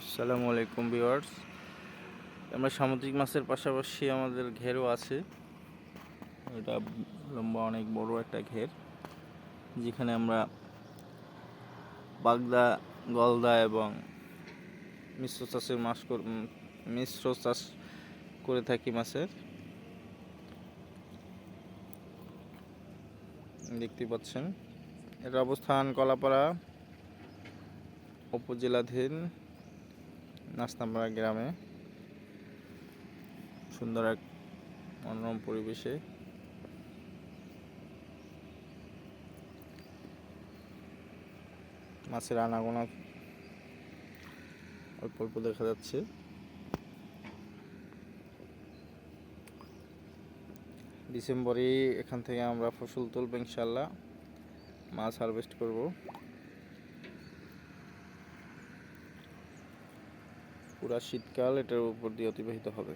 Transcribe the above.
আসসালামু আলাইকুম ভিউয়ার্স। আমরা সামুদ্রিক মাছের পাশাপাশি আমাদের ঘেরও আছে। এটা লম্বা অনেক বড় একটা ঘের, যেখানে আমরা বাগদা, গলদা এবং মিশ্র চাষের মাছ মিশ্র চাষ করে থাকি মাছের। দেখতে পাচ্ছেন। এর অবস্থান কলাপাড়া উপজেলাধীন। নাস্তামপাড়া গ্রামে। সুন্দর এক মনোরম পরিবেশে। মাছের আনাগোনা অল্প অল্প দেখা যাচ্ছে। ডিসেম্বরে এখান থেকে আমরা ফসল তুলব ইনশাল্লাহ মাছ হারভেস্ট করব। পুরা শীতকাল এটার উপর দিয়ে অতিবাহিত হবে।